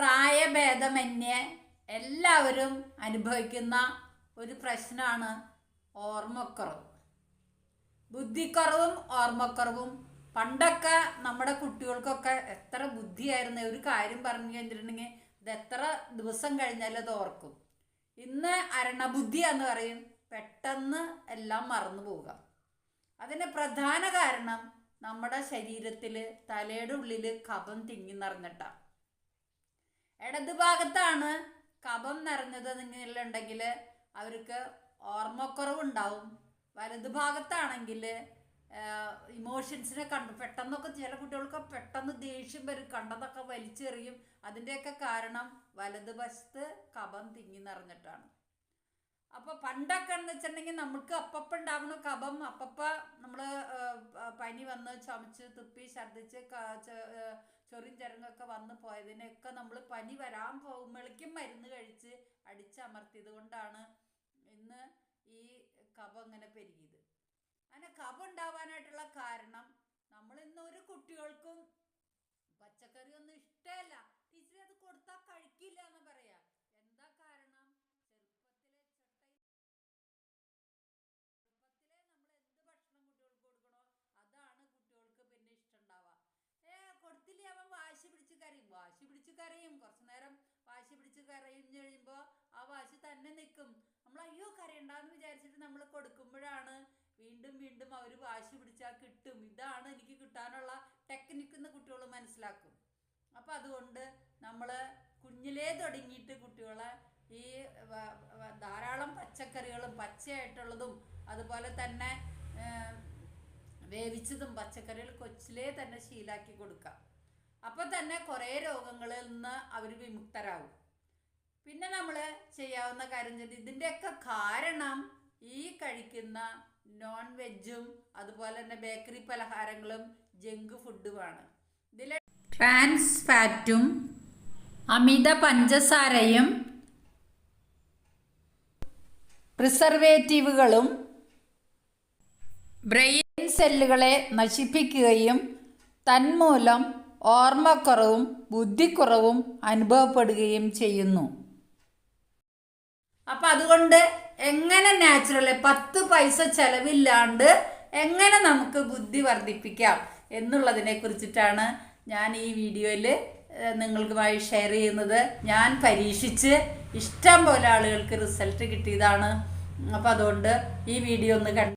പ്രായഭേദമന്യേ എല്ലാവരും അനുഭവിക്കുന്ന ഒരു പ്രശ്നമാണ് ഓർമ്മക്കുറവ്. ബുദ്ധിക്കുറവും ഓർമ്മക്കുറവും. പണ്ടൊക്കെ നമ്മുടെ കുട്ടികൾക്കൊക്കെ എത്ര ബുദ്ധിയായിരുന്നു. ഒരു കാര്യം പറഞ്ഞു കഴിഞ്ഞിട്ടുണ്ടെങ്കിൽ ഇത് എത്ര ദിവസം കഴിഞ്ഞാലും അത് ഓർക്കും. ഇന്ന് അരണബുദ്ധി എന്ന് പറയും. പെട്ടെന്ന് എല്ലാം മറന്നു പോവുക. അതിന് പ്രധാന കാരണം നമ്മുടെ ശരീരത്തിൽ തലയുടെ ഉള്ളിൽ കഫം തിങ്ങി നിറഞ്ഞിട്ടാണ് ഇടത് ഭാഗത്താണ് കഫം നിറഞ്ഞത് നിങ്ങളുണ്ടെങ്കിൽ അവർക്ക് ഓർമ്മക്കുറവുണ്ടാവും. വലത് ഭാഗത്താണെങ്കിൽ ഇമോഷൻസിനെ കണ്ട് പെട്ടെന്നൊക്കെ ചില കുട്ടികൾക്ക് പെട്ടെന്ന് ദേഷ്യം വരും കണ്ടതൊക്കെ വലിച്ചെറിയും. അതിന്റെയൊക്കെ കാരണം വലത് വശത്ത് കഫം തിങ്ങി നിറഞ്ഞിട്ടാണ്. അപ്പൊ പണ്ടൊക്കെ എന്ന് വെച്ചിട്ടുണ്ടെങ്കിൽ നമുക്ക് അപ്പപ്പ ഉണ്ടാവുന്ന കഫം അപ്പപ്പ നമ്മൾ പനി വന്ന് ചുമച്ച് തുപ്പി ഛർദ്ദിച്ച് ചൊറിയും ചരങ്ങൊക്കെ വന്നു പോയതിനൊക്കെ നമ്മൾ പനി വരാൻ പോകുമ്പോഴേക്കും മരുന്ന് കഴിച്ച് അടിച്ചമർത്തിയത് കൊണ്ടാണ് ഇന്ന് ഈ കഫം അങ്ങനെ പെരുകിയത്. അങ്ങനെ കഫം ഉണ്ടാവാനായിട്ടുള്ള കാരണം നമ്മൾ ഇന്ന് ഒരു കുട്ടികൾക്കും പച്ചക്കറി ഒന്നും ഇഷ്ടമല്ല ടീച്ചറെ അത് കൊടുത്താൽ കഴിക്കില്ല എന്ന് പറയാ എന്താ കാരണം ചെറുപ്പത്തിലെ ചൊട്ട ചെറുപ്പത്തിലെ നമ്മൾ എന്ത് ഭക്ഷണം കുട്ടികൾക്ക് കൊടുക്കണോ അതാണ് കുട്ടികൾക്ക് പിന്നെ ഇഷ്ടമുണ്ടാവുക ഏ കൊടുത്തില്ലേ അവൻ വാശി പിടിച്ച് കരയും വാശി പിടിച്ച് കരയും. കുറച്ചു നേരം വാശി പിടിച്ച് കരയിഞ്ഞ് കഴിയുമ്പോൾ ആ വാശി തന്നെ നിൽക്കും നമ്മൾ അയ്യോ കരയണ്ടെന്ന് വിചാരിച്ചിട്ട് നമ്മൾ കൊടുക്കുമ്പോഴാണ് വീണ്ടും വീണ്ടും അവർ വാശി പിടിച്ചാൽ കിട്ടും. ഇതാണ് എനിക്ക് കിട്ടാനുള്ള ടെക്നിക്ക് എന്ന് കുട്ടികൾ മനസ്സിലാക്കും. അപ്പം അതുകൊണ്ട് നമ്മൾ കുഞ്ഞിലേ തുടങ്ങിയിട്ട് കുട്ടികളെ ഈ ധാരാളം പച്ചക്കറികളും പച്ചയായിട്ടുള്ളതും അതുപോലെ തന്നെ വേവിച്ചതും പച്ചക്കറികൾ കൊച്ചിലേ തന്നെ ശീലാക്കി കൊടുക്കാം. അപ്പോൾ തന്നെ കുറേ രോഗങ്ങളിൽ നിന്ന് അവർ വിമുക്തരാകും. പിന്നെ നമ്മൾ ചെയ്യാവുന്ന കാര്യം ചെയ്ത് ഇതിന്റെയൊക്കെ കാരണം ഈ കഴിക്കുന്ന നോൺ വെജും അതുപോലെ തന്നെ ബേക്കറി പലഹാരങ്ങളും ജങ്ക് ഫുഡുമാണ് ഇതിലെ ട്രാൻസ് ഫാറ്റും അമിത പഞ്ചസാരയും പ്രിസർവേറ്റീവുകളും ബ്രെയിൻ സെല്ലുകളെ നശിപ്പിക്കുകയും തന്മൂലം ഓർമ്മക്കുറവും ബുദ്ധിക്കുറവും അനുഭവപ്പെടുകയും ചെയ്യുന്നു. അപ്പം അതുകൊണ്ട് എങ്ങനെ നാച്ചുറലി പത്ത് പൈസ ചെലവില്ലാണ്ട് എങ്ങനെ നമുക്ക് ബുദ്ധി വർദ്ധിപ്പിക്കാം എന്നുള്ളതിനെ കുറിച്ചിട്ടാണ് ഞാൻ ഈ വീഡിയോയിൽ നിങ്ങൾക്കുമായി ഷെയർ ചെയ്യുന്നത്. ഞാൻ പരീക്ഷിച്ച് ഇഷ്ടം പോലെ ആളുകൾക്ക് റിസൾട്ട് കിട്ടിയതാണ്. അപ്പം അതുകൊണ്ട് ഈ വീഡിയോ ഒന്ന് കണ്ട്